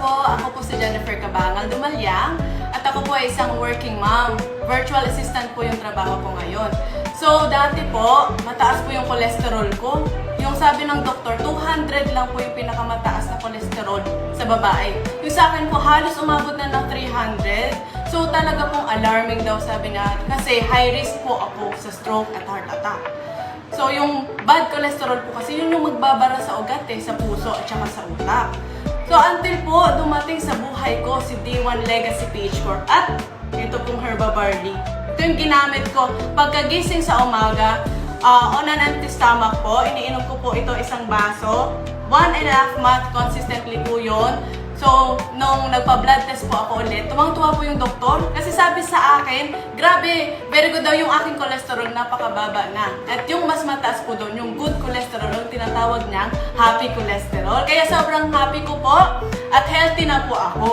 po, ako po si Jennifer Cabangal Dumalyang at ako po ay isang working mom. Virtual assistant po yung trabaho ko ngayon. So, dati po, mataas po yung cholesterol ko. Yung sabi ng doktor, 200 lang po yung pinakamataas na cholesterol sa babae. Yung sa akin po, halos umabot na ng 300. So, talaga pong alarming daw sabi na kasi high risk po ako sa stroke at heart attack. So, yung bad cholesterol po kasi yun yung magbabara sa ugat eh, sa puso at saka sa utak. So, until po dumating sa buhay ko si D1 Legacy Peach Corp at ito pong Herba Barley. Ito yung ginamit ko pagkagising sa umaga, ah, on an empty stomach po, iniinom ko po ito isang baso. One and a half month consistently po yun. So, nung nagpa-blood test po ako ulit, tumang-tuwa po yung doktor. Kasi sabi sa akin, grabe, very good daw yung aking cholesterol, napakababa na. At yung mas mataas po doon, yung good cholesterol, tinatawag niyang happy cholesterol. Kaya sobrang happy ko po at healthy na po ako.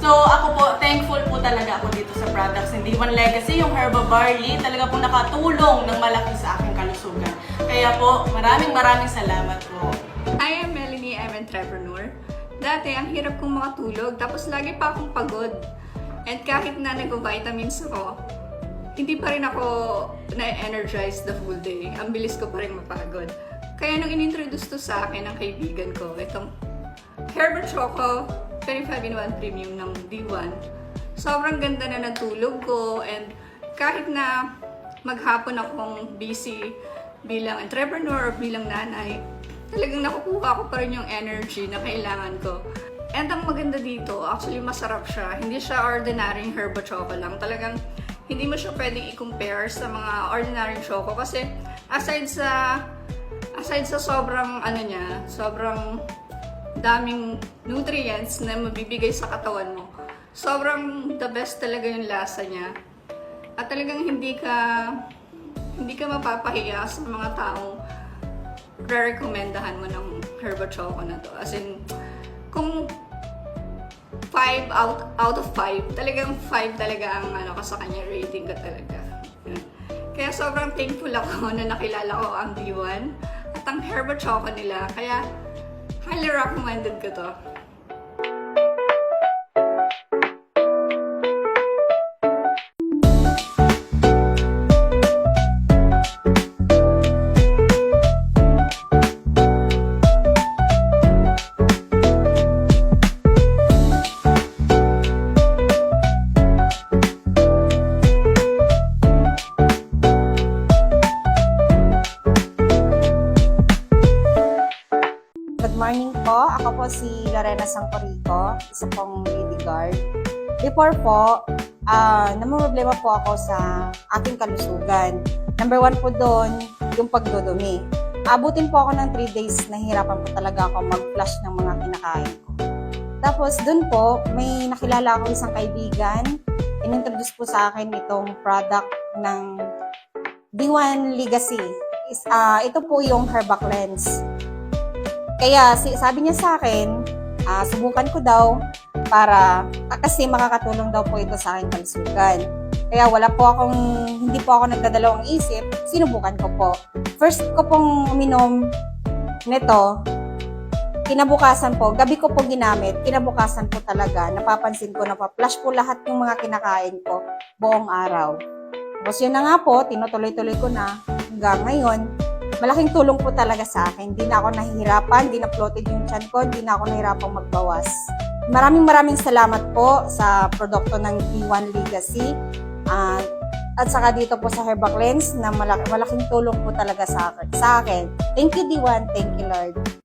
So, ako po, thankful po talaga ako dito sa products ng D1 Legacy, yung Herba Barley, talaga po nakatulong ng malaki sa aking kalusugan. Kaya po, maraming maraming salamat po. I am Melanie, I'm entrepreneur. Dati, ang hirap kong makatulog, tapos lagi pa akong pagod. And kahit na nag-vitamins ako, hindi pa rin ako na-energize the full day. Ang bilis ko pa rin mapagod. Kaya nung inintroduce to sa akin ng kaibigan ko, itong Herbal Choco 25 in 1 Premium ng D1, sobrang ganda na ng tulog ko and kahit na maghapon akong busy bilang entrepreneur or bilang nanay, talagang nakukuha ko pa rin yung energy na kailangan ko. And ang maganda dito, actually masarap siya. Hindi siya ordinary herba choco lang. Talagang hindi mo siya pwedeng i-compare sa mga ordinary choco kasi aside sa aside sa sobrang ano niya, sobrang daming nutrients na mabibigay sa katawan mo. Sobrang the best talaga yung lasa niya. At talagang hindi ka hindi ka mapapahiya sa mga taong re-recommendahan mo ng Herba Choco na to. As in, kung 5 out out of 5, talagang 5 talaga ang ano ko sa kanya, rating ko talaga. Kaya sobrang thankful ako na nakilala ko ang D1 at ang Herba Choco nila. Kaya highly recommended ko to. Morning po. Ako po si Lorena Sangcorico, isa pong lady guard. Before po, ah namumroblema po ako sa aking kalusugan. Number one po doon, yung pagdudumi. Abutin po ako ng 3 days, nahihirapan po talaga ako mag-flush ng mga kinakain ko. Tapos doon po, may nakilala ako isang kaibigan. Inintroduce po sa akin itong product ng D1 Legacy. Is, ah, ito po yung Herba Cleanse. Kaya sabi niya sa akin, ah, subukan ko daw para ah, kasi makakatulong daw po ito sa aking kalusugan. Kaya wala po akong, hindi po ako nagdadalawang isip, sinubukan ko po. First ko pong uminom nito, kinabukasan po, gabi ko po ginamit, kinabukasan po talaga, napapansin ko na pa-flash po lahat ng mga kinakain ko buong araw. Tapos yun na nga po, tinutuloy-tuloy ko na hanggang ngayon, malaking tulong po talaga sa akin. Hindi na ako nahihirapan, hindi na floated yung chan ko, hindi na ako nahihirapang magbawas. Maraming maraming salamat po sa produkto ng D1 Legacy. Ah, at saka dito po sa Herba Cleanse na malak- malaking tulong po talaga sa akin. Sa akin. Thank you D1, thank you Lord.